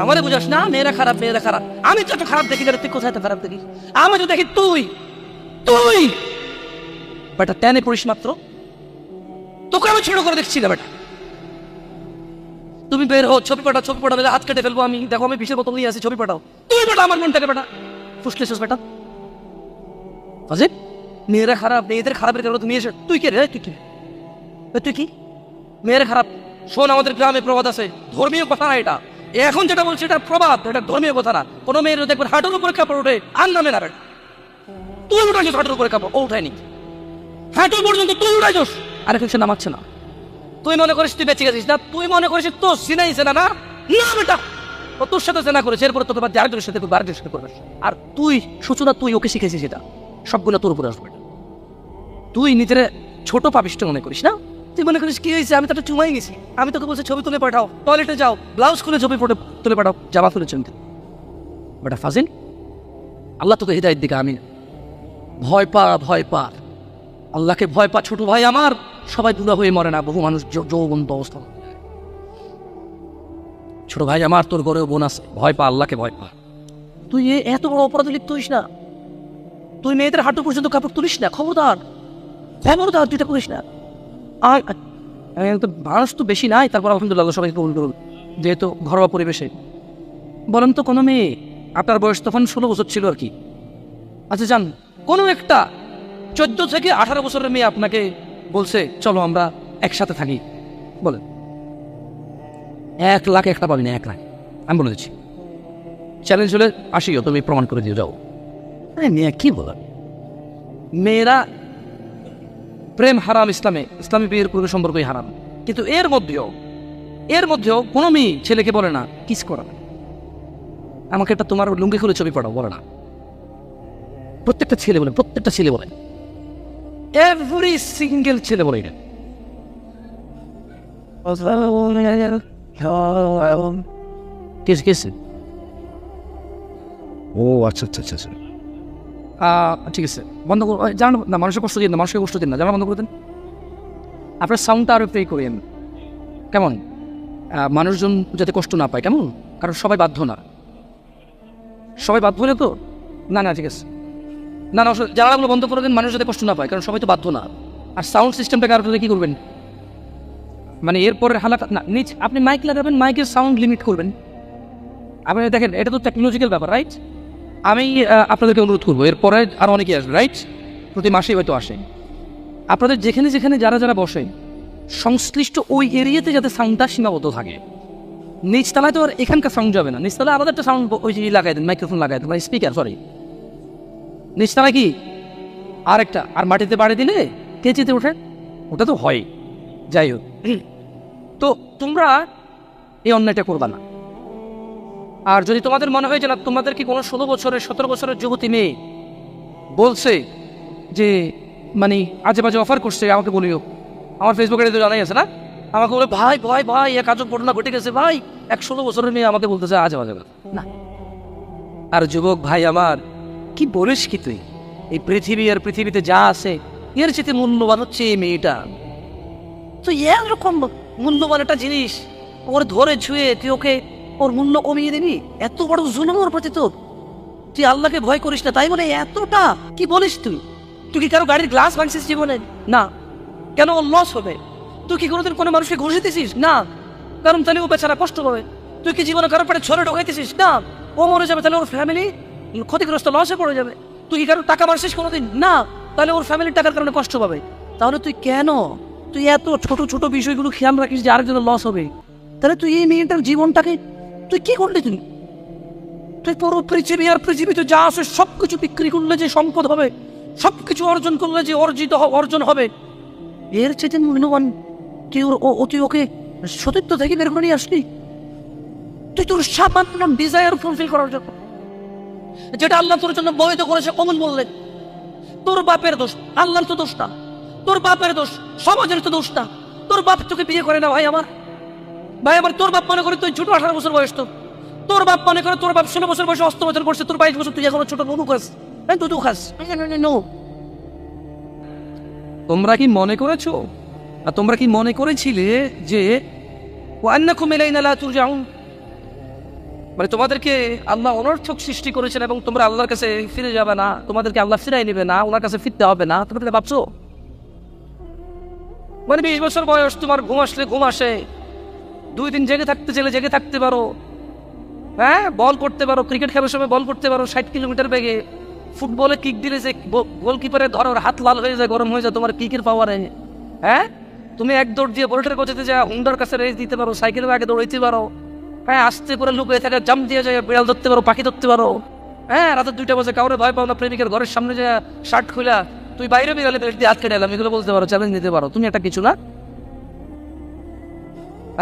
আমারে বুঝাস না, মেয়েরা খারাপ মেয়েরা খারাপ। আমি তো এত খারাপ দেখি না তুই কোথায় খারাপ দেখিস আমি তো দেখি তুই তুই। বেটা টেনে পড়িস মাত্র। তোকে আমি ছোট করে দেখছি না, বেটা। তুমি বের হো ছবি পাঠাও ছবি পাঠাও হাত কেটে ফেলব আমি। দেখো, আমি বিষের বোতল নিয়ে আসি, ছবি পাঠাও। তুমি বেটা আমার মনটাকে, বেটা। ফুসলেছিস বেটা। অজিত, মেয়েরা খারাপ, মেয়েদের খারাপের কারণে তুমি এসে, তুই কে রে? তুই কে? তুই কি? মেয়েরা খারাপ। শোন, আমাদের গ্রামে প্রবাদ আছে। ধর্মীয় কথা না এটা। এখন যেটা বলছি, এটা প্রবাদ, এটা ধর্মীয় কথা না। কোনো মেয়ের দেখবেন হাঁটুর উপরে কাপড় ওঠে, আর নামে না বেটা তুই উঠাইছিস হাঁটুর উপরে কাপড় ও উঠায়নি। হাঁটু পর্যন্ত তুই উঠাইছিস। আর এখন সে নামাচ্ছে না। তুই মনে করিস তুই বেঁচে গেছিস না? তুই মনে করিস তোর সিনাই সেনা না? না, বেটা! ও তোর সাথে সেনা করেছে, এরপরে তোকে বাদ আরেকজনের সাথে করবে, আরেকজনের সাথে করবে। আর তুই, সূচনা, তুই ওকে শিখেছিস এটা। সবগুলো তোর উপরে আসবে। তুই নিজের ছোট পাপিষ্ট মনে করিস না? তুই মনে করিস কি হয়েছে? আমি তো একটা চুমাই গেছি। আমি তোকে বলছি, ছবি তুলে পাঠাও। টয়লেটে যাও। ব্লাউজ খুলে ছবি তুলে পাঠাও। জামা তুলে ছবি বেটা ফাজিন আল্লাহ তোকে হৃদয়ের দিকে আমি ভয় পা ভয় পা। আল্লাহকে ভয় পা, ছোট ভাই আমার। সবাই দুলা হয়ে মরে না, বহু মানুষ যৌবন্ত অবস্থা। ছোট ভাই আমার, তোর ঘরেও বোন আছে। ভয় পা, আল্লাহকে ভয় পা। তুই এত বড় অপরাধ লিপ্ত হইস না। তুই মেয়েদের হাঁটু পর্যন্ত কাপড় তুলিস না, খবরদার। খবরদার, তুই এটা করিস না। আর তো মানুষ তো বেশি নাই, তারপর আলহামদুলিল্লাহ সবাইকে কবুল করুন। যেহেতু ঘরোয়া পরিবেশে। বলেন তো কোনো মেয়ে, আপনার বয়স তখন ষোলো বছর ছিল আর কি। আচ্ছা যান। কোনো একটা চোদ্দ থেকে আঠারো বছরের মেয়ে আপনাকে বলছে, চলো আমরা একসাথে থাকি। বলেন। এক লাখ একটা পাবি না, এক লাখ। আমি বলে দিচ্ছি। চ্যালেঞ্জ হলে আসিও, তুমি প্রমাণ করে দিয়ে যাও। মেয়ে, কি বলার মেয়েরা প্রেম হারাম ইসলামে, ইসলামী বিয়ের পূর্বে সম্পর্কই হারাম। কিন্তু এর মধ্যেও এর মধ্যেও কোনো মেয়ে ছেলেকে বলে না, কিস করা। আমাকে একটা তোমার লুঙ্গি খুলে ছবি পড়াও বলে না। প্রত্যেকটা ছেলে বলে, প্রত্যেকটা ছেলে বলে। এভরি সিঙ্গেল ছেলে বলে এটা। কেসে কেসে ও আচ্ছা আচ্ছা আচ্ছা আচ্ছা। ঠিক আছে। বন্ধ করুন জানান না, মানুষের কষ্ট দিন না, মানুষকে কষ্ট দিন না, জানা বন্ধ করে দেন। আপনার সাউন্ডটা আরও প্লে করেন। কেমন? মানুষজন যাতে কষ্ট না পায়, কেমন? কারণ সবাই বাধ্য না। সবাই বাধ্য হলে তো? না না, ঠিক আছে। না না জানালাগুলো বন্ধ করে দেন, মানুষ যাতে কষ্ট না পায়, কারণ সবাই তো বাধ্য না। আর সাউন্ড সিস্টেমটাকে আর কী করবেন? মানে এরপরে হালাকা না, নিচ, আপনি মাইক লাগাবেন মাইকের সাউন্ড লিমিট করবেন। আপনি দেখেন, এটা তো টেকনোলজিক্যাল ব্যাপার রাইট আমি আপনাদেরকে অনুরোধ করব, এরপরে আর অনেকে আসবে রাইট প্রতি মাসেই হয়তো আসে। আপনাদের যেখানে যেখানে যারা যারা বসে, সংশ্লিষ্ট ওই এরিয়াতে যাতে সাউন্ডটা সীমাবদ্ধ থাকে। নিচতলায় তো আর এখানকার সাউন্ড যাবে না। নিচতলায় আলাদা একটা সাউন্ড ওই লাগাই দেন মাইক্রোফোন লাগাই দেন মানে স্পিকার সরি নিচতলায় কি? আরেকটা, আর মাটিতে বাড়ি দিলে কেচিতে ওঠে? ওটা তো হয় যাই হোক। তো তোমরা এই অন্যায়টা করবা না। আর যদি তোমাদের মনে হয় যে না তোমাদের কি কোনো ষোলো বছরের সতেরো বছরের যুবতী মেয়ে বলছে যে মানে আজে বাজে অফার করছে আমাকে বলিও। আমার ফেসবুকে তো জানাই আছে না? আমাকে বলে ভাই ভাই ভাই এক আজব ঘটনা ঘটে গেছে ভাই। এক ষোলো বছরের মেয়ে আমাকে বলতেছে আজে বাজে না। আর যুবক ভাই আমার কি বলিস কি তুই? এই পৃথিবী আর পৃথিবীতে যা আছে এর চেয়ে মূল্যবান হচ্ছে এই মেয়েটা। তো এরকম মূল্যবান একটা জিনিস ওর ধরে ছুঁয়ে তুই ওকে ওর মূল্য কমিয়ে দিবি এত বড় জুলুম ওর প্রতি তোর। তুই আল্লাহকে ভয় করিস না, তাই বলে এতটা? কি বলিস তুই? তুই কি কারও গাড়ির গ্লাস ভাঙছিস জীবনে? না। কেন ওর লস হবে? তুই কি কোনোদিন কোনো মানুষকে ঘুষে দিছিস না। কারণ তাহলে ও বেচারা কষ্ট পাবে। তুই কি জীবনে কারোর পেটে ছড়ে ঢোকাইতেছিস? না। ও মরে যাবে, তাহলে ওর ফ্যামিলি ক্ষতিগ্রস্ত লসে পড়ে যাবে। তুই কি কারোর টাকা মারছিস কোনোদিন? না। তাহলে ওর ফ্যামিলির টাকার কারণে কষ্ট পাবে। তাহলে তুই কেন? তুই এত ছোট ছোট বিষয়গুলো খেয়াল রাখিস যে আরেকজনের লস হবে। তাহলে তুই এই মেয়েটার জীবনটাকে তুই কি করলি তুই? তুই পুরো পৃথিবী আর পৃথিবীতে যা আছে সব কিছু বিক্রি করলে যে সম্পদ হবে সব কিছু অর্জন করলে যে অর্জিত অর্জন হবে। এর চেয়ে মূল্যবান তুই ও- তুই ওকে সতীত্ব থেকে বের করে নিয়ে আসলি? তুই তোর সামান্য ডিজায়ার ফুলফিল করার জন্য। যেটা আল্লাহ তোর জন্য বৈধ করেছে কমন বললেন। তোর বাপের দোষ, আল্লাহর তো দোষ না। তোর বাপের দোষ, সমাজের তো দোষ না। তোর বাপ তোকে বিয়ে করে না, ভাই আমার। ভাই আমার তোর বাপ মনে করে তুই ছোট আঠারো বছর বয়স তো তোর বাপ মনে করে তোর বাপ ষোলো বছর বয়সে অস্ত বছর করছে তোর বাইশ বছর তুই এখনও ছোট নুনু খাস হ্যাঁ তুই খাস তোমরা কি মনে করেছ আর তোমরা কি মনে করেছিলে যে মানে তোমাদেরকে আল্লাহ অনর্থক সৃষ্টি করেছেন এবং তোমরা আল্লাহর কাছে ফিরে যাবে না তোমাদেরকে আল্লাহ ফিরাই নেবে না ওনার কাছে ফিরতে হবে না তোমরা ভাবছ মানে বিশ বছর বয়স তোমার ঘুম আসলে ঘুম আসে দুই দিন জেগে থাকতে চাইলে জেগে থাকতে পারো। হ্যাঁ বল করতে পারো ক্রিকেট খেলার সময় বল করতে পারো, ষাট কিলোমিটার বেগে। ফুটবলে কিক দিলে যে গোলকিপারে ধরো হাত লাল হয়ে যায়, গরম হয়ে যায়, তোমার কিকের পাওয়ারে হ্যাঁ? তুমি এক দৌড় দিয়ে বোল্টের কোচেতে যা হুন্ডার কাছে রেস দিতে পারো সাইকেলের আগে দৌড়াইতে পারো। হ্যাঁ আসতে করে লুকিয়ে থাকে জাম দিয়ে যায় বিড়াল ধরতে পারো, পাখি ধরতে পারো। হ্যাঁ রাতের দুইটা বাজে, কাউরে ভয় পাও না, প্রেমিকের ঘরের সামনে যে শার্ট খুলা তুই বাইরে বেরোলে বেশ দিয়ে হাত কেটে এলাম এগুলো বলতে পারো চ্যালেঞ্জ নিতে পারো। তুমি একটা কিছু না?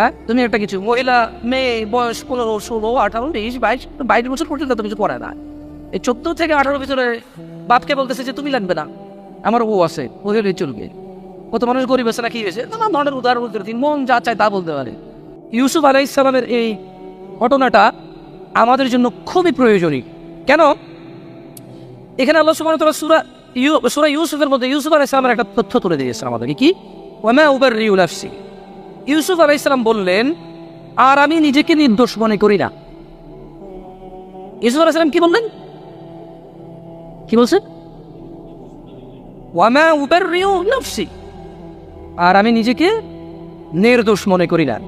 হ্যাঁ? তুমি একটা কিছু মহিলা, মেয়ে, বয়স পনেরো, ষোলো, আঠারো বিশ বাইশ বাইশ বছর পর্যন্ত তো কিছু করে না। এই চোদ্দ থেকে আঠারো ভিতরে বাপকে বলতেছে যে তুমি লাগবে না। আমার বউ আছে ও হলে চলবে। কত মানুষ গরিব আছে না কি হয়েছে? নানা ধরনের উদাহরণ বলতে পারি মন যা চায় তা বলতে পারে। ইউসুফ আলাই ইসলামের এই ঘটনাটা আমাদের জন্য খুবই প্রয়োজনীয়। কেন? এখানে আল্লাহ সুবহানাহু ওয়া তাআলা সূরা ইউ, সূরা ইউসুফের মধ্যে ইউসুফ আলাইহিস সালামের একটা তথ্য তুলে দিয়েছে আমাদেরকে। কি? ওয়ামা উবাররিউ নাফসি। ইউসুফ আলাইহিস সালাম বললেন, আর আমি নিজেকে নির্দোষ মনে করি না। ইউসুফ আলাইহিস সালাম কি বললেন? কি বলছেন? নাফসি। আর আমি নিজেকে নির্দোষ মনে করি না।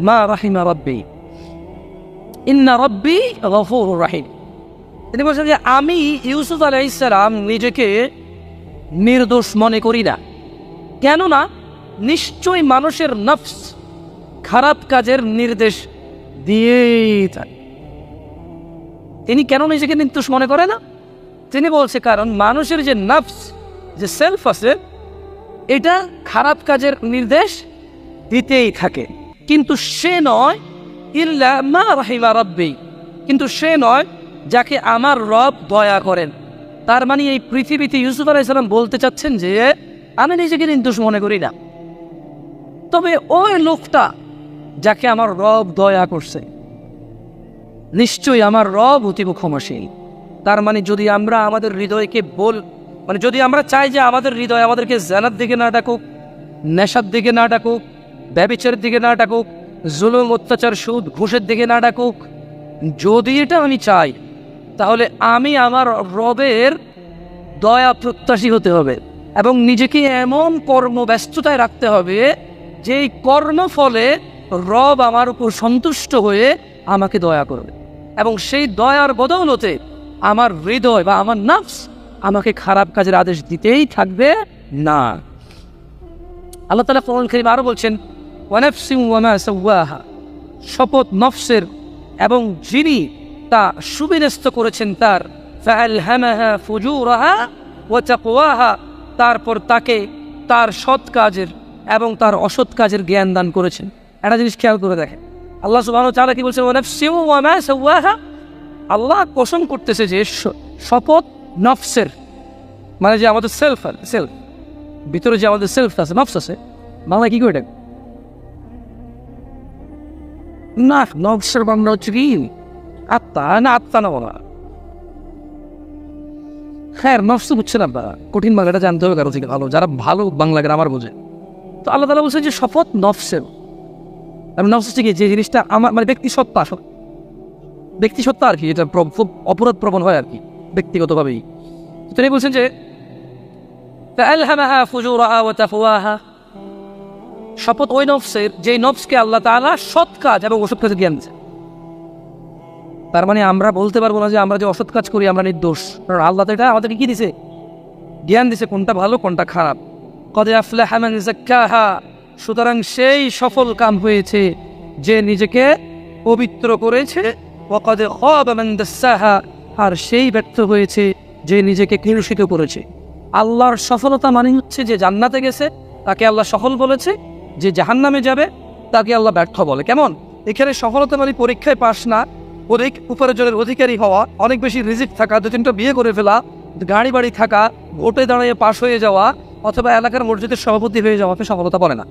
মা রাহিমা ইন্না রাহিম। তিনি বলছেন যে আমি ইউসুফ আলাইসালাম নিজেকে নির্দোষ মনে করি না। কেননা নিশ্চয় মানুষের নফস খারাপ কাজের নির্দেশ দিয়েই থাকে। তিনি কেন নিজেকে নির্দোষ মনে করে না? তিনি বলছে, কারণ মানুষের যে নফস, যে সেলফ আছে, এটা খারাপ কাজের নির্দেশ দিতেই থাকে। কিন্তু সে নয় ইল্লা মা রাহিমা কিন্তু সে নয় যাকে আমার রব দয়া করেন। তার মানে এই পৃথিবীতে ইউসুফ আলাইসালাম বলতে চাচ্ছেন যে, আমি নিজেকে নির্দোষ মনে করি না। তবে ওই লোকটা যাকে আমার রব দয়া করছে, নিশ্চয়ই আমার রব অতীব ক্ষমাশীল। তার মানে যদি আমরা আমাদের হৃদয়কে বল মানে যদি আমরা চাই যে আমাদের হৃদয় আমাদেরকে জানার দিকে না ডাকুক, নেশার দিকে না ডাকুক ব্যবিচারের দিকে না ডাকুক, জুলুম, অত্যাচার, সুদ, ঘুষের দিকে না ডাকুক, যদি এটা আমি চাই তাহলে আমি আমার রবের দয়া প্রত্যাশী হতে হবে এবং নিজেকে এমন কর্মব্যস্ততায় রাখতে হবে যেই কর্মফলে রব আমার উপর সন্তুষ্ট হয়ে আমাকে দয়া করবে। এবং সেই দয়ার বদৌলতে আমার হৃদয় বা আমার নাফস আমাকে খারাপ কাজের আদেশ দিতেই থাকবে না। আল্লাহ তালা কোরআন করিম আরও বলছেন ওয়ানাফসিং ওয়ামা শপথ নফসের এবং যিনি তা সুবিন্যস্ত করেছেন তার। ফুজুরাহা ওয়া তাকওয়াহা। তারপর তাকে তার সৎ কাজের এবং তার অসৎ কাজের জ্ঞান দান করেছেন। একটা জিনিস খেয়াল করে দেখেন। আল্লাহ সুবহানাহু চালা কি বলছেন আল্লাহ কোশন করতেছে যে শপথ নফসের। মানে যে আমাদের সেলফ সেলফ ভিতরে যে আমাদের সেলফ আছে, নফস আছে। বাংলা কি করে না, নফসের বাংলা হচ্ছে কি? আত্মা, না আত্মা না বলা হ্যাঁ নষ্ট বুঝছেন আপনারা কঠিন বাংলাটা জানতে হবে কারও থেকে ভালো। যারা ভালো বাংলা গ্রামার বোঝে। তো আল্লাহ তালা বলছেন যে শপথ নফসের। আমি নফস থেকে যে জিনিসটা আমার মানে ব্যক্তি সত্তা ব্যক্তি সত্তা আর কি এটা খুব অপরাধ প্রবণ হয় আর কি, ব্যক্তিগতভাবেই। তিনি বলছেন যে শপথ ওই নফসের যে নফসকে আল্লাহ তালা সৎ কাজ এবং ওষুধ কাজে জ্ঞান দিয়েছে তার মানে আমরা বলতে পারব না যে আমরা যে অসৎ কাজ করি, আমরা নির্দোষ। কারণ আল্লাহ এটা আমাদেরকে কি দিছে? জ্ঞান দিছে কোনটা ভালো, কোনটা খারাপ। কদে আফলাহা সুতরাং সেই সফল কাম হয়েছে যে নিজেকে পবিত্র করেছে। মান দাসসাহা আর সেই ব্যর্থ হয়েছে যে নিজেকে কলুষিত করেছে। আল্লাহর সফলতা মানে হচ্ছে যে জান্নাতে গেছে, তাকে আল্লাহ সফল বলেছে। যে জাহান্নামে যাবে, তাকে আল্লাহ ব্যর্থ বলে। কেমন? এখানে সফলতা মানে পরীক্ষায় পাস না অধিক উপার্জনের অধিকারী হওয়া, অনেক বেশি রিজিক থাকা, দু তিনটা বিয়ে করে ফেলা, গাড়ি বাড়ি থাকা, ভোটে দাঁড়িয়ে পাশ হয়ে যাওয়া, অথবা এলাকার মসজিদের সভাপতি হয়ে যাওয়াকে সফলতা বলে না।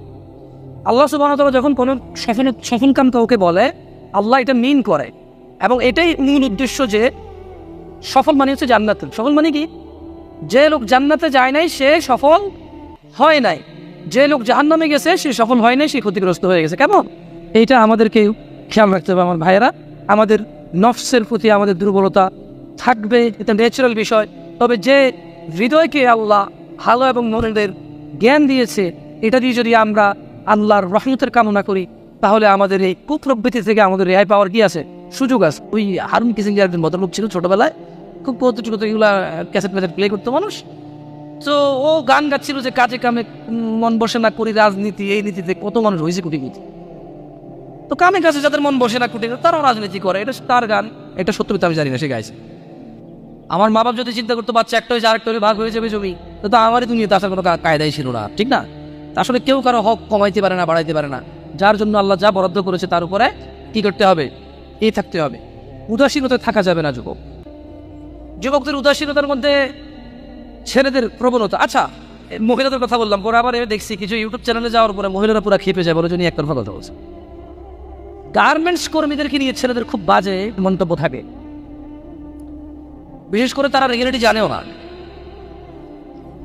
আল্লাহ সুবাহ যখন কোনো সফল সফল কাম কাউকে বলে, আল্লাহ এটা মিন করে। এবং এটাই মূল উদ্দেশ্য যে, সফল মানে হচ্ছে জান্নাত। সফল মানে কি? যে লোক জান্নাতে যায় নাই, সে সফল হয় নাই। যে লোক জাহান নামে গেছে, সে সফল হয় নাই, সে ক্ষতিগ্রস্ত হয়ে গেছে। কেমন? এইটা আমাদেরকে খেয়াল রাখতে হবে, আমার ভাইয়েরা। আমাদের নফসের প্রতি আমাদের দুর্বলতা থাকবে, এটা ন্যাচারাল বিষয়। তবে যে হৃদয়কে আল্লাহ ভালো এবং মনের জ্ঞান দিয়েছে, এটা দিয়ে যদি আমরা আল্লাহর রহমতের কামনা করি, তাহলে আমাদের এই কুপ্রবৃত্তি থেকে আমাদের রেহাই পাওয়ার কি আছে? সুযোগ আছে। ওই হারুন কিসিংয়ের একজন ভদ্রলোক ছিল ছোটবেলায়। খুব কৌতুক এগুলা ক্যাসেট ম্যাসেট প্লে করতো মানুষ। তো ও গান গাচ্ছিল যে কাজে কামে মন বসে না করি, রাজনীতি, এই নীতিতে কত মানুষ হয়েছে কোটি কোটি তো কামে কাছে যাদের মন বসে না কুটি, তারাও রাজনীতি করে। এটা তার গান, এটা সত্যি আমি জানি না, সে গাইছে। আমার মা বাপ যদি চিন্তা করতো, বাচ্চা একটা হয়েছে, আরেকটা হয়ে ভাগ হয়ে যাবে জমি তো তো আমারই দুনিয়াতে আসার কোনো কায়দাই ছিল না, ঠিক না? আসলে কেউ কারও হক কমাইতে পারে না, বাড়াইতে পারে না। যার জন্য আল্লাহ যা বরাদ্দ করেছে, তার উপরে কি করতে হবে? এই থাকতে হবে। উদাসীনতায় থাকা যাবে না যুবক। যুবকদের উদাসীনতার মধ্যে ছেলেদের প্রবণতা। আচ্ছা মহিলাদের কথা বললাম, পরে আবার এ দেখছি, কিছু ইউটিউব চ্যানেলে যাওয়ার পরে মহিলারা পুরো খেপে যায়, বলে জন্য একতরফা কথা বলছে। গার্মেন্টস কর্মীদেরকে নিয়ে ছেলেদের খুব বাজে মন্তব্য থাকে। বিশেষ করে তারা রেগুলেটি জানেও না।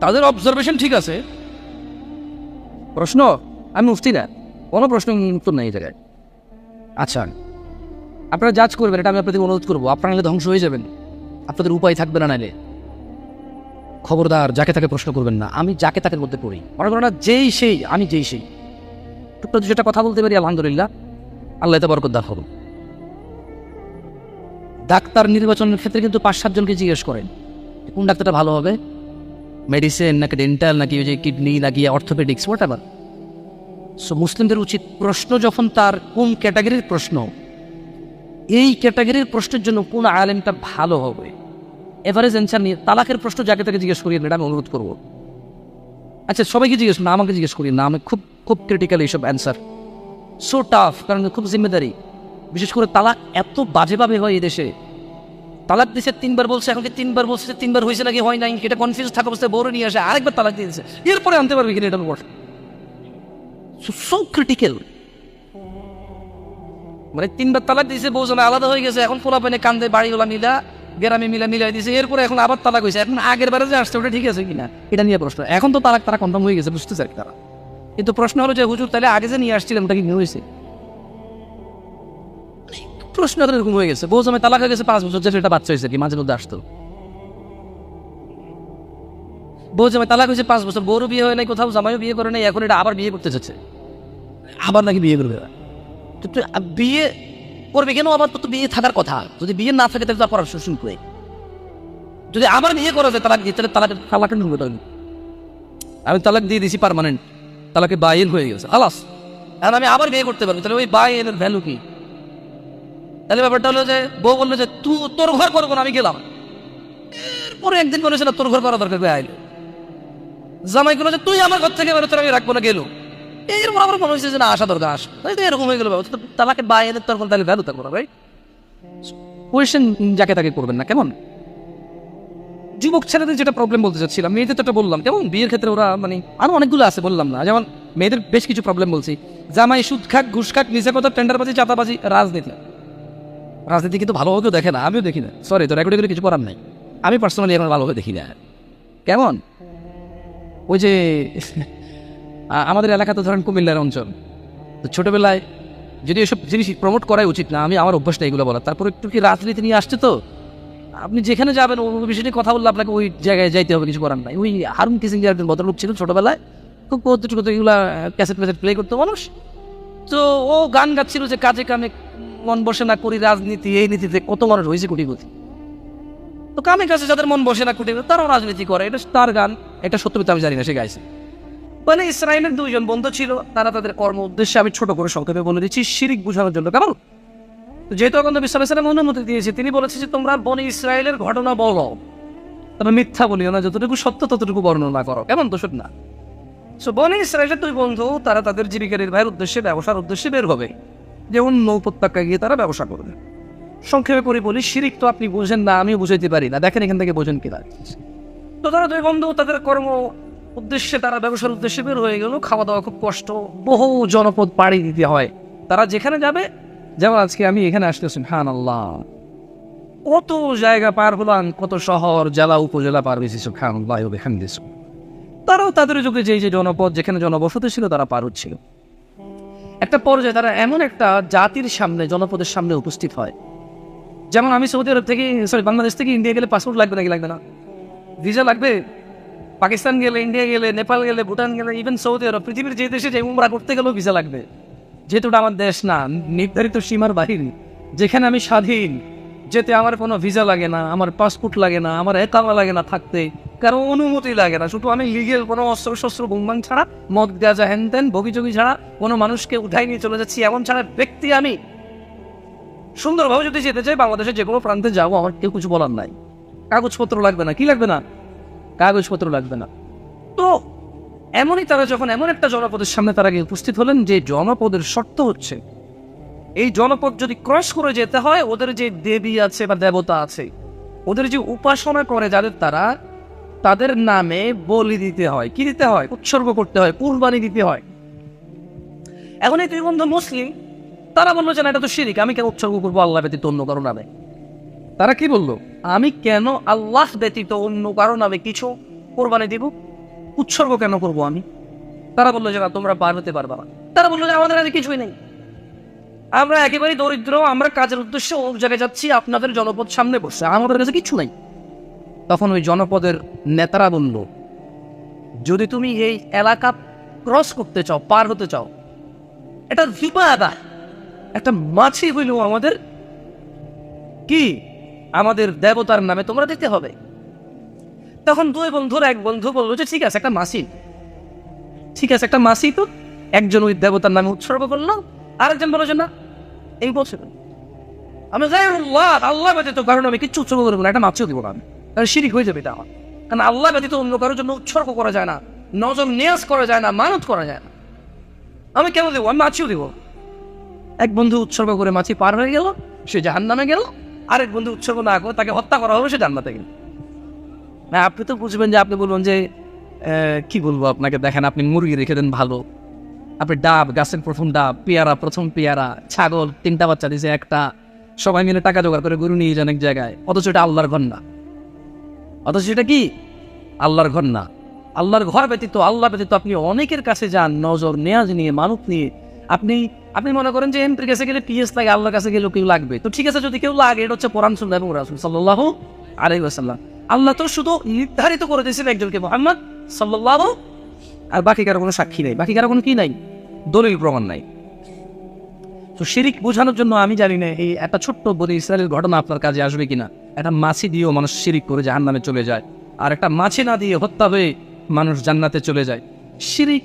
তাদের অবজারভেশন ঠিক আছে। প্রশ্ন? আমি মুফতি না। কোনো প্রশ্ন উত্তর নেই জায়গায়। আচ্ছা। আপনারা জাজ করবেন, এটা আমি আপনাদের অনুরোধ করব। আপনারা নাহলে ধ্বংস হয়ে যাবেন। আপনাদের উপায় থাকবে না নাইলে। খবরদার, যাকে তাকে প্রশ্ন করবেন না। আমি যাকে তাকে মধ্যে পড়ি। মনে করেন না, যেই সেই, আমি যেই সেই। টুকটা যেটা কথা বলতে পারি, আলহামদুলিল্লাহ। আল্লাহ বরকত দান ডাক্তার নির্বাচনের ক্ষেত্রে কিন্তু পাঁচ সাতজনকে জিজ্ঞেস করেন কোন ডাক্তারটা ভালো হবে? মেডিসিন নাকি ডেন্টাল নাকি ওই যে কিডনি নাকি অর্থোপেডিক্স হোয়াট এভার সো মুসলিমদের উচিত প্রশ্ন যখন তার কোন ক্যাটাগরির প্রশ্ন, এই ক্যাটাগরির প্রশ্নের জন্য কোন আলেমটা ভালো হবে? এভারেজ অ্যান্সার নিয়ে তালাকের প্রশ্ন যাকে তাকে জিজ্ঞেস করিয়ে আমি অনুরোধ করব। আচ্ছা সবাইকে জিজ্ঞেস না আমাকে জিজ্ঞেস করি না আমি খুব খুব ক্রিটিক্যাল এইসব অ্যান্সার। সো টাফ কারণ খুব জিম্মেদারি। বিশেষ করে তালাক এত বাজেভাবে হয় এই দেশে। তালাক দিছে, তিনবার বলছে, এখন তিনবার বলছে তিনবার হয়েছে নাকি হয় নাই? এটা কনফিউজ থাকা অবস্থায় বড় নিয়ে আসে, আরেকবার তালাক দিয়ে দিয়েছে এরপরে আনতে পারবে কিনা এটার উপর? সো ক্রিটিক্যাল মানে তিনবার তালাক দিয়েছে বউ জমে আলাদা হয়ে গেছে, এখন পোলা পানে কান্দে, বাড়িওয়ালা মিলা, গ্রামে মিলা মিলাই দিয়েছে এরপরে এখন আবার তালাক হয়েছে। এখন আগের বারে যে আসছে, ওটা ঠিক আছে কিনা? এটা নিয়ে প্রশ্ন। এখন তো তালাক তারা কনফার্ম হয়ে গেছে আর কি তারা। কিন্তু প্রশ্ন হলো যে, হুজুর, তাহলে আগে যে নিয়ে আসছিলাম, ওটা কি হয়েছে? প্রশ্ন তো এরকম হয়ে গেছে। বউ জমে তালাক হয়ে গেছে পাঁচ বছর যে সেটা বাচ্চা হয়েছে কি, মাঝে মধ্যে আসতো। বউ জমে তালাক হয়েছে পাঁচ বছর, বউরও বিয়ে হয় নাই, কোথাও জামাইও বিয়ে করে নাই, এখন এটা আবার বিয়ে করতে চাচ্ছে আবার নাকি বিয়ে করবে বিয়ে করবে কেন? আবার তো বিয়ে থাকার কথা। যদি বিয়ে না থাকে, তাহলে তো করার শুন করে যদি আবার বিয়ে করা যায় তালাক দিয়ে তাহলে তালাক তালাক আমি তালাক দিয়ে দিছি পারমানেন্ট তালাকে বাইন হয়ে গেছে। আলাস এখন আমি আবার বিয়ে করতে পারব। তাহলে ওই বাইনের ভ্যালু কি? তাহলে ব্যাপারটা হলো যে, বউ বলল যে তুই তোর ঘর করব না, আমি গেলাম। এরপরে একদিন বলেছে, না, তোর ঘর করা দরকার আইলো জামাই গুলো যে, তুই আমার ঘর থেকে বেরোতে আমি রাখব না, গেলো। এরকম আমার মনে হয়েছে যে, না, আসা দরকার, আস। তো এরকম হয়ে গেল। তো তালাকে বাইনের তরফ তাহলে ভ্যালু থাকব না ভাই কোয়েশ্চেন যাকে তাকে করবেন না, কেমন? যুবক ছেলেদের যেটা প্রবলেম বলতে চাচ্ছিলাম, মেয়েদের তো বললাম কেমন বিয়ের ক্ষেত্রে ওরা মানে আরও অনেকগুলো আছে বললাম না, যেমন মেয়েদের বেশ কিছু প্রবলেম বলছি। জামাই সুদ খাক, ঘুষ খাক নিজে কথা টেন্ডারবাজি চাতাবাজি রাজনীতি। রাজনীতি কিন্তু কেউ দেখে না, আমিও দেখি না। সরি তো রেকর্ডিং করে কিছু করার নাই। আমি পার্সোনালি এখন ভালোভাবে দেখি না। কেমন? ওই যে আমাদের এলাকা তো ধরেন কুমিল্লার অঞ্চল। তো ছোটোবেলায় যদি এসব জিনিস প্রমোট করাই উচিত না, আমি আমার অভ্যাসটা এগুলো বলা তারপর একটু কি রাজনীতি নিয়ে আসছে তো? আপনি যেখানে যাবেন ওই বিষয় নিয়ে কথা বললে আপনাকে ওই জায়গায় যাইতে হবে কিছু করার নাই। ওই হারুন কিসিং যে একজন ভদ্রলোক ছিল ছোটোবেলায়। খুব কৌতুক এগুলো ক্যাসেট ম্যাসেট প্লে করতো মানুষ। তো ও গান গাচ্ছিল যে কাজে কামে মন বসে না করি রাজনীতি এই নীতিতে কত মানুষ হয়েছে কোটি কোটি তো কামে কাছে যাদের মন বসে না কোটি কোটি, তারাও রাজনীতি করে। এটা তার গান এটা সত্যি আমি জানি না সে গাইছে। মানে ইসরায়েলের দুইজন বন্ধু ছিল তারা তাদের কর্ম উদ্দেশ্যে আমি ছোট করে সংক্ষেপে বলে দিচ্ছি শিরিক বোঝানোর জন্য। কেমন? যেহেতু এখন বিশ্বাসের অনুমতি দিয়েছে, তিনি বলেছে যে তোমরা বনে ইসরায়েলের ঘটনা বলো। তবে মিথ্যা বলিও না, যতটুকু সত্য ততটুকু বর্ণনা করো। কেমন তো না। সো বনে ইসরায়েলের দুই বন্ধু, তারা তাদের জীবিকা নির্বাহের উদ্দেশ্যে, ব্যবসার উদ্দেশ্যে বের হবে। যেমন নৌপত্যকা গিয়ে তারা ব্যবসা করবে। সংক্ষেপে করে বলি, শিরিক তো আপনি বুঝেন না, আমিও বুঝাইতে পারি না। দেখেন এখান থেকে বোঝেন কিনা। তো তারা দুই বন্ধু, তাদের কর্ম উদ্দেশ্যে, তারা ব্যবসার উদ্দেশ্যে বের হয়ে গেল। খাওয়া দাওয়া খুব কষ্ট, বহু জনপদ পাড়ি দিতে হয়। তারা যেখানে যাবে যেমন আজকে আমি এখানে আসতেছি হান আল্লাহ কত জায়গা পার হলাম, কত শহর, জেলা, উপজেলা পার হয়েছি খান আল্লাহ এখানে তারাও তাদের যুগে যে যে জনপদ যেখানে জনবসতি ছিল, তারা পার হচ্ছিল। একটা পর্যায়ে তারা এমন একটা জাতির সামনে, জনপদের সামনে উপস্থিত হয়। যেমন আমি সৌদি আরব থেকে সরি বাংলাদেশ থেকে ইন্ডিয়া গেলে পাসপোর্ট লাগবে নাকি লাগবে না? ভিসা লাগবে? পাকিস্তান গেলে, ইন্ডিয়া গেলে, নেপাল গেলে, ভুটান গেলে ইভেন সৌদি আরব, পৃথিবীর যে দেশে যে উমরা করতে গেলেও ভিসা লাগবে। যেহেতু ওটা আমার দেশ না, নির্ধারিত সীমার বাহির যেখানে আমি স্বাধীন, যেতে আমার কোনো ভিসা লাগে না, আমার পাসপোর্ট লাগে না, আমার একামা লাগে না থাকতে, কারও অনুমতি লাগে না। শুধু আমি লিগেল কোনো অস্ত্র শস্ত্র বুমবাং ছাড়া, মদ গাজা হ্যান ত্যান বগিচগি ছাড়া কোনো মানুষকে উঠাই নিয়ে চলে যাচ্ছি, এমন ছাড়া ব্যক্তি আমি। সুন্দরভাবে যদি যেতে চাই, বাংলাদেশের যে কোনো প্রান্তে যাব, আমার কেউ কিছু বলার নাই। কাগজপত্র লাগবে না, কি লাগবে না? কাগজপত্র লাগবে না। তো এমনই তারা যখন এমন একটা জনপদের সামনে তারা গিয়ে উপস্থিত হলেন যে জনপদের শর্ত হচ্ছে, এই জনপদ যদি ক্রস করে যেতে হয়, ওদের যে দেবী আছে বা দেবতা আছে, ওদের যে উপাসনা করে যাদের তারা, তাদের নামে বলি দিতে হয়। কি দিতে হয়? উৎসর্গ করতে হয়, কুরবানি দিতে হয়। এখন এই দুই বন্ধু মুসলিম, তারা বলল যে না, এটা তো শিরিক, আমি কেন উৎসর্গ করব আল্লাহ ব্যতীত অন্য কারও নামে? তারা কি বলল? আমি কেন আল্লাহ ব্যতীত অন্য কারও নামে কিছু কোরবানি দিব? উৎসর্গ কেন করব আমি? তারা বলল যে না তোমরা পার হতে পারবা না। তারা বলল যে আমাদের কাছে কিছুই নেই। আমরা একেবারেই দরিদ্র, আমরা কাজের উদ্দেশ্যে ও জায়গায় যাচ্ছি, আপনাদের জনপদ সামনে বসে, আমাদের কাছে কিছু নাই। তখন ওই জনপদের নেতারা বলল, যদি তুমি এই এলাকা ক্রস করতে চাও, পার হতে চাও, এটা বিবাদা একটা মাছি হইল আমাদের। কি? আমাদের দেবতার নামে তোমরা দিতে হবে। তখন দুই বন্ধুর এক বন্ধু বলল যে, ঠিক আছে, একটা মাসি। ঠিক আছে, একটা মাসি তো? একজন ওই দেবতার নামে উৎসর্গ করল। আরেকজন বলল যে, না, এই বলছে আমি যাই আল্লাহ আল্লাহ ব্যতীত কারণ আমি কিচ্ছু উৎসর্গ করব না, একটা মাছিও দিব না আমি। কারণ শিরিক হয়ে যাবে এটা আমার। কারণ আল্লাহ ব্যতীত অন্য কারোর জন্য উৎসর্গ করা যায় না, নজর নিয়াজ করা যায় না, মানত করা যায় না। আমি কেন দেবো? আমি মাছিও দেবো। এক বন্ধু উৎসর্গ করে মাছি পার হয়ে গেল, সে জাহান নামে গেল। আরেক বন্ধু উৎসর্গ না করে তাকে হত্যা করা হবে সে জান্নাতে গেল। না আপনি তো বুঝবেন যে আপনি বলবেন যে কি বলব আপনাকে? দেখেন, আপনি মুরগি রেখে দেন ভালো। আপনি ডাব, গাছের প্রথম ডাব, পেয়ারা, প্রথম পেয়ারা, ছাগল, তিনটা বাচ্চা দিয়েছে একটা। সবাই মিলে টাকা জোগাড় করে গরু নিয়ে যান এক জায়গায়। অথচ এটা আল্লাহর ঘর না। অথচ এটা কি? আল্লাহর ঘর না। আল্লাহর ঘর ব্যতীত, আল্লাহ ব্যতীত আপনি অনেকের কাছে যান, নজর, নেয়াজ নিয়ে, মানত নিয়ে। আপনি আপনি মনে করেন যে এমপির কাছে গেলে পিএস লাগে, আল্লাহর কাছে গেলেও কেউ লাগবে। তো ঠিক আছে, যদি কেউ লাগে, এটা হচ্ছে সুন্নাহ এবং রাসূল সাল্লাল্লাহু আলাইহি ওয়াসাল্লাম। আল্লাহ তো শুধু নির্ধারিত করে দিয়েছেন একজনকে, মোহাম্মদ সাল্লাল্লাহু আর বাকি কারও কোনো সাক্ষী নেই। বাকি কারও কোনো কি নাই? দলিল প্রমাণ নাই। তো শিরিক বোঝানোর জন্য আমি জানি না, এই একটা ছোট্ট বলি ইসরায়েলের ঘটনা আপনার কাজে আসবে কিনা। একটা মাছি দিয়েও মানুষ শিরিক করে জাহান নামে চলে যায়। আর একটা মাছি না দিয়ে হত্যা হয়ে মানুষ জান্নাতে চলে যায়। শিরিক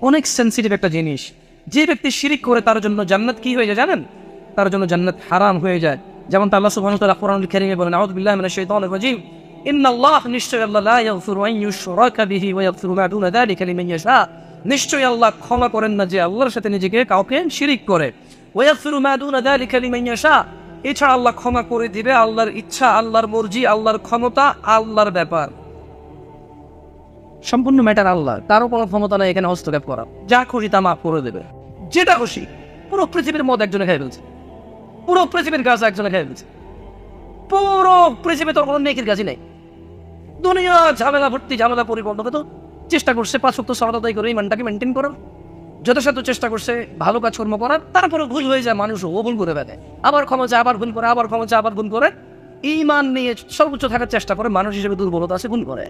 অনেক সেন্সিটিভ একটা জিনিস। যে ব্যক্তি শিরিক করে তার জন্য জান্নাত কি হয়ে যায় জানেন? তার জন্য জান্নাত হারাম হয়ে যায়। যেমন তা আল্লাহ সুবহানাহু ওয়া তাআলা কোরআনুল কারীমে বলেন, আউযু বিল্লাহি মিনাশ শাইতানির রাজীম। ইন্নাল্লাহ নিশ্চয় আল্লাহ লা ইয়াগফিরু আন ইউশরাকা বিহি ওয়া ইয়াগফিরু মা দুনা যালিকা লিমান ইয়াশা নিশ্চয়ই আল্লাহ ক্ষমা করেন না যে আল্লাহর সাথে নিজেকে কাউকে শিরিক করে। ওয়া ইয়াগফিরু মা দুনা যালিকা লিমান ইয়াশা এছাড়া আল্লাহ ক্ষমা করে দিবে আল্লাহর ইচ্ছা, আল্লাহর মর্জি, আল্লাহর ক্ষমতা, আল্লাহর ব্যাপার। সম্পূর্ণ ম্যাটার আল্লাহ। কারও কোনো ক্ষমতা নেই, এখানে হস্তক্ষেপ করা। যা খুশি তা মাফ করে দেবে। যেটা খুশি, পুরো পৃথিবীর মদ একজনে খেয়ে ফেলছে। পুরো পৃথিবীর গাছ একজনে খেয়ে ফেলছে। পুরো পৃথিবী তোর কোনো নেকির গাছই নেই। দুনিয়া ঝামেলা ভর্তি, ঝামেলা পরিবর্তন তো চেষ্টা করছে পাঁচ সপ্তাহ সরদাই করে ইমানটাকে মেনটেন করার। যথাসাধ্য চেষ্টা করছে ভালো কাজকর্ম করার। তারপরে ভুল হয়ে যায় মানুষ ও ভুল করে ফেলে। আবার ক্ষমা চায়, আবার ভুল করে, আবার ক্ষমা চায়, আবার ভুল করে। ইমান নিয়ে সর্বোচ্চ থাকার চেষ্টা করে, মানুষ হিসেবে দুর্বলতা আছে, ভুল করে।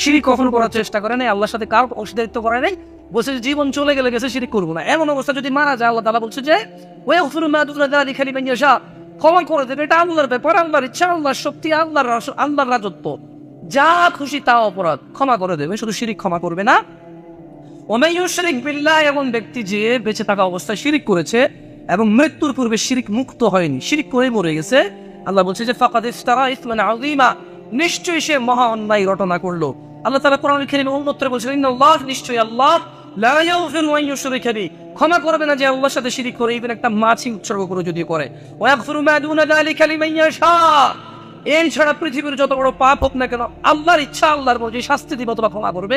শিরিক কখনো করার চেষ্টা করে নাই, আল্লাহর সাথে কার অংশীদারিত্ব করে নাই। বলছে জীবন চলে গেলে গেছে, শিরিক করব না। এমন অবস্থা যদি মারা যায়, আল্লাহ তালা বলছে যে ওই অফির খালি বেঞ্জা ক্ষমা করে দেবে, এটা আল্লাহর ব্যাপার, আল্লাহর ইচ্ছা, আল্লাহর শক্তি, আল্লাহর আল্লাহর রাজত্ব। যা খুশি তা অপরাধ। ক্ষমা করে দেবে, শুধু শিরিক ক্ষমা করবে না। ওমাইয়ুশরিক বিল্লাহ, এমন ব্যক্তি যে বেঁচে থাকা অবস্থায় শিরিক করেছে এবং মৃত্যুর পূর্বে শিরিক মুক্ত হয়নি, শিরিক করে মরে গেছে। আল্লাহ বলছে যে, ফাকাদ ইফতারা ইসমান আযীমা নিশ্চয়ই সে মহা অন্যায় রটনা করল। আল্লাহ তাআলা কোরআনুল কারীমে অন্যত্র বলছেন, ইন্নাল্লাহ নিশ্চয়ই আল্লাহ। লা ইয়াগফিরু আন ইউশরিকা বিহি ক্ষমা করবে না যে আল্লাহর সাথে শিরিক করে ইভেন একটা মাছি উৎসর্গ করে যদি করে। ওয়া ইয়াগফিরু মা দুনা যালিকা লিমান ইয়াশা এর ছাড়া পৃথিবীর যত বড় পাপ হোক না কেন, আল্লাহর ইচ্ছা, আল্লাহর মর্জি, শাস্তি দিব অথবা ক্ষমা করবে।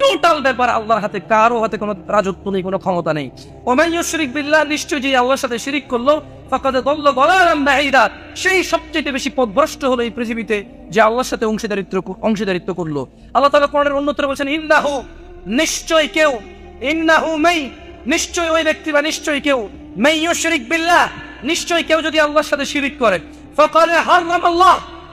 টোটাল ব্যাপার আল্লাহর হাতে কারও হাতে কোনো রাজত্ব নেই, কোনো ক্ষমতা নেই। ওমাইয় শরিক বিল্লাহ নিশ্চয় যে আল্লাহর সাথে শিরিক করল, ফাকাদ দল্ল বলারাম বাঈদা, সেই সবচেয়ে বেশি পথভ্রষ্ট হলো এই পৃথিবীতে যে আল্লাহর সাথে অংশীদারিত্ব অংশীদারিত্ব করল। আল্লাহ তাআলা কোরআনের অন্যত্র বলেছেন, ইন্নাহু নিশ্চয় কেউ, ইন্নাহু মেই নিশ্চয় ওই ব্যক্তি বা নিশ্চয় কেউ মাই ইউশরিক বিল্লাহ নিশ্চয় কেউ যদি আল্লাহর সাথে শিরিক করে।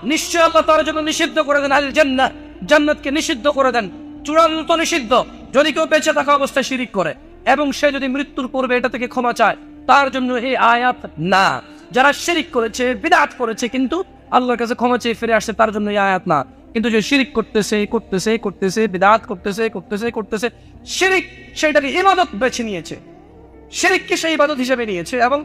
নিশ্চয় আল্লাহ তার জন্য নিষিদ্ধ করে দেন আল জান্নাহ। জান্নাতকে নিষিদ্ধ করে দেন। চূড়ান্ত নিষিদ্ধ। যদি কেউ বেঁচে থাকা অবস্থায় শিরিক করে এবং সে যদি মৃত্যুর পূর্বে এটা থেকে ক্ষমা চায়, তার জন্য এই আয়াত না। যারা শিরিক করেছে, বিদাত করেছে, কিন্তু আল্লাহর কাছে ক্ষমা চেয়ে ফিরে আসছে, তার জন্য এই আয়াত না। কিন্তু যে শিরিক করতেছে করতেছে করতেছে, বিদাত করতেছে করতেছে করতেছে, শিরিক সেটাকে ইবাদত বেছে নিয়েছে। শিরিককে সেই ইবাদত হিসেবে নিয়েছে এবং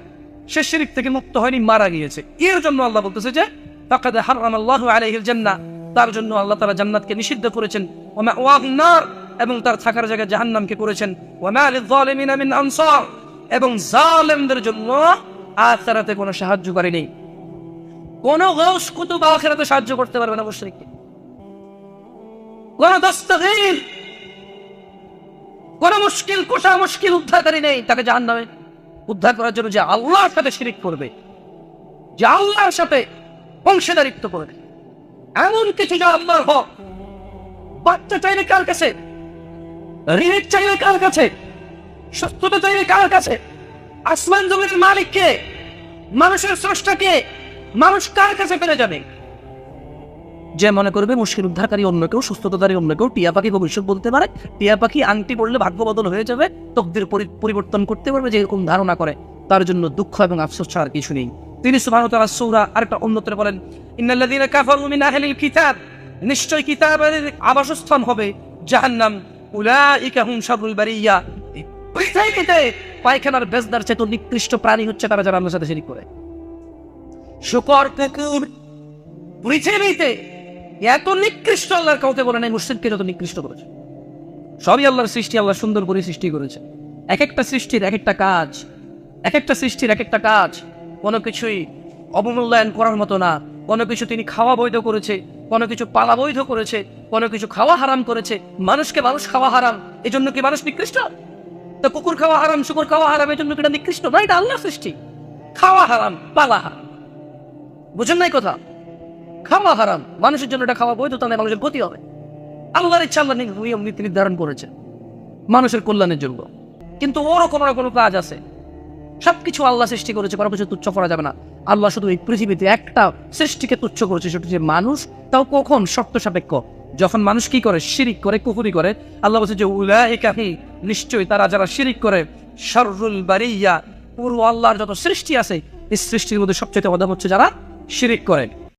সে শিরিক থেকে মুক্ত হয়নি, মারা গিয়েছে। এর জন্য আল্লাহ বলতেছে যে, ফাকাদ হারাম আল্লাহু আলাইহিল জান্নাহ। তার জন্য আল্লাহ তাআলা জান্নাতকে নিষিদ্ধ করেছেন। ওয়া মাওয়াহুন নার। এবং তার থাকার জায়গা জাহান্নামকে করেছেন। ওয়া মা লিয-যালিমিনা মিন আনসার। এবং জালেমদের জন্য আখিরাতে কোনো সাহায্যকারী নেই। কোন গাউস কুতুব আখিরাতে সাহায্য করতে পারবে না মুশরিককে। কোন দস্তগীর, কোন মুশকিল কোষা মুশকিল উদ্ধারকারী নেই, তাকে জাহান নামে উদ্ধার করার জন্য যে আল্লাহর সাথে শিরিক করবে, যে আল্লাহর সাথে অংশীদারিত্ব করবে, এমন কিছু যা আল্লাহর হক। বাচ্চা চাইলে কার কাছে? ঋণের চাইলে কার কাছে? সুস্থতা চাইলে কার কাছে? আসমান জমির মালিককে, মানুষের স্রষ্টা কে মানুষ কার কাছে পেরে যাবে? যে মনে করবে মুশকিল উদ্ধারকারী অন্য কেউ সুস্থতাকারী অন্য কেউ, টিয়া পাখি ভবিষ্যৎ বলতে পারে। টিয়া পাখি আংটি পড়লে ভাগ্য বদল হয়ে যাবে, তকদির পরি- পরিবর্তন করতে পারবে যে এরকম ধারণা করে। তার জন্য দুঃখ এবং আফসোস ছাড়া কিছু নেই। তিনি সুবহানাহু ওয়া তাআলা আরেকটা অন্যত্র বলেন, ইন্নাল্লাযীনা কাফারু মিন আহলিল কিতাব। নিশ্চয় কিতাবের আবাসস্থান হবে জাহান্নাম। উলাইকা হুম শাররুল বারিয়া। পায়খানার বেজদার চেয়ে তো নিকৃষ্ট প্রাণী হচ্ছে তারা যারা আল্লাহর সাথে শিরিক করে। শুকর কুকুর পৃথিবীতে এত নিকৃষ্ট আল্লাহর কাউকে বলে নাই মুসলিমকে যত নিকৃষ্ট করেছে। সবই আল্লাহর সৃষ্টি, আল্লাহ সুন্দর করে সৃষ্টি করেছে। এক একটা সৃষ্টির এক একটা কাজ এক একটা সৃষ্টির এক একটা কাজ, কোনো কিছুই অবমূল্যায়ন করার মতো না। কোনো কিছু তিনি খাওয়া বৈধ করেছে, কোনো কিছু পালা বৈধ করেছে, কোনো কিছু খাওয়া হারাম করেছে। মানুষকে মানুষ খাওয়া হারাম এই জন্য কি মানুষ নিকৃষ্ট? তো কুকুর খাওয়া হারাম, শুকুর খাওয়া হারাম এই জন্য কি এটা নিকৃষ্ট? না, এটা আল্লাহ সৃষ্টি। খাওয়া হারাম, পালা হারাম। বুঝেন নাই কথা? খাওয়া হারাম। মানুষের জন্য এটা খাওয়া বৈধ তাহলে মানুষের ক্ষতি হবে। আল্লাহর ইচ্ছা আল্লাহ নীতি নির্ধারণ করেছে। মানুষের কল্যাণের জন্য। কিন্তু ওরও কোনো না কোনো কাজ আছে। সবকিছু আল্লাহ সৃষ্টি করেছে, কোনো কিছু তুচ্ছ করা যাবে না। আল্লাহ শুধু এই পৃথিবীতে একটা সৃষ্টিকে তুচ্ছ করেছে, সেটা হচ্ছে মানুষ। তাও কখন? শর্ত সাপেক্ষ। যখন মানুষ কি করে? শিরিক করে কুকুরি করে। আল্লাহ বলছে যে উলাইকাহি নিশ্চয়ই তারা যারা শিরিক করে, শাররুল বারিয়া, পুরো আল্লাহর যত সৃষ্টি আছে, এই সৃষ্টির মধ্যে সবচেয়ে অধম হচ্ছে যারা শিরিক করে।